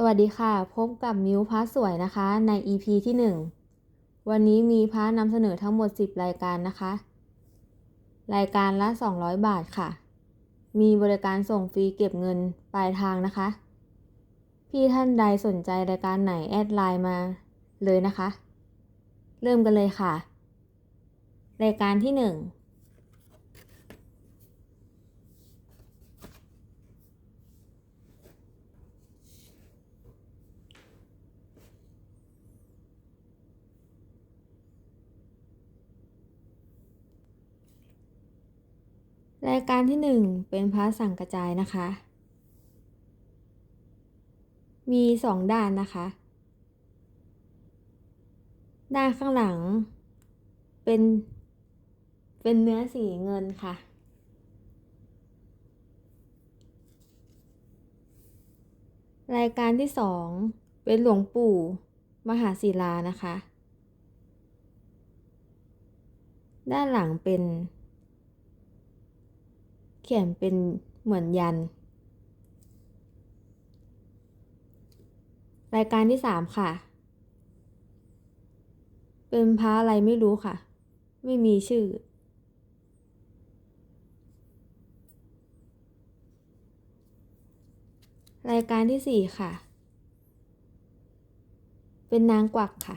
สวัสดีค่ะ พบกับมิวพระสวยนะคะใน EP ที่ 1 วันนี้มีพระนำเสนอทั้งหมด 10 รายการนะคะ รายการละ 200 บาทค่ะ มีบริการส่งฟรีเก็บเงินปลายทางนะคะ พี่ท่านใดสนใจรายการไหนแอดไลน์มาเลยนะคะ เริ่มกันเลยค่ะ รายการที่ 1 รายการที่หนึ่งเป็นพระสั่งกระจายนะคะ มีสองด้านนะคะ ด้านข้างหลัง เป็น เป็นเนื้อสีเงินค่ะ รายการที่สองเป็นหลวงปู่มหาศิลานะคะ ด้านหลังเป็น เขียนเป็นเหมือนยัน รายการที่สามค่ะ เป็นพระอะไรไม่รู้ค่ะ ไม่มีชื่อ รายการที่สี่ค่ะ เป็นนางกวักค่ะ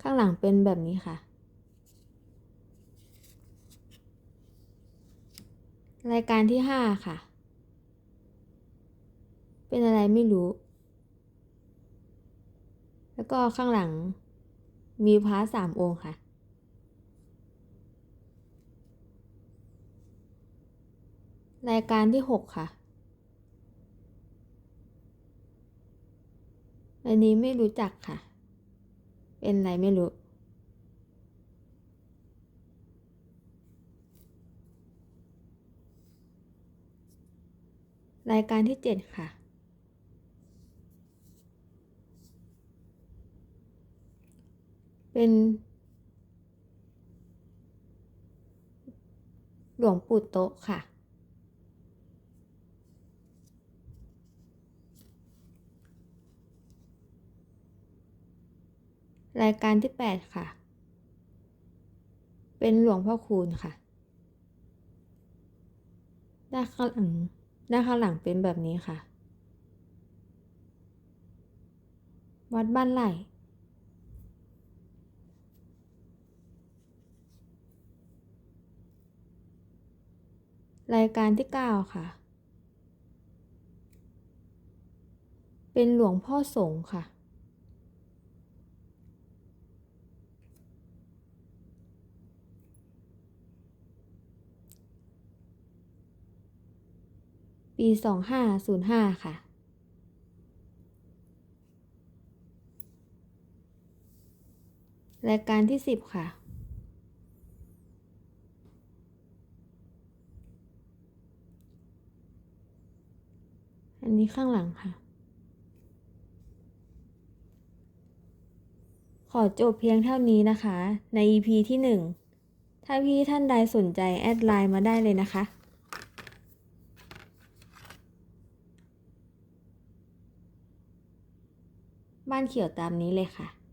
ข้างหลังเป็นแบบนี้ค่ะ รายการที่ห้าค่ะ เป็นอะไรไม่รู้ แล้วก็ข้างหลังมีพระสามองค์ค่ะ รายการที่หกค่ะ อันนี้ไม่รู้จักค่ะ เป็นอะไรไม่รู้ รายการที่เจ็ดค่ะ เป็น หลวงปู่โต๊ะค่ะ รายการที่แปดค่ะ เป็นหลวงพ่อคูณค่ะ ด้านข้างหลัง ด้านข้างหลังเป็นแบบนี้ค่ะ วัดบ้านไร่รายการที่เก้าค่ะ เป็นหลวงพ่อสงฆ์ค่ะ ปีสองห้าศูนย์ห้าค่ะ รายการที่สิบค่ะ อันนี้ข้างหลังค่ะ ขอจบเพียงเท่านี้นะคะ ใน EP ที่หนึ่งถ้าพี่ท่านใดสนใจ แอดไลน์มาได้เลยนะคะ บ้านเขียวตามนี้เลยค่ะ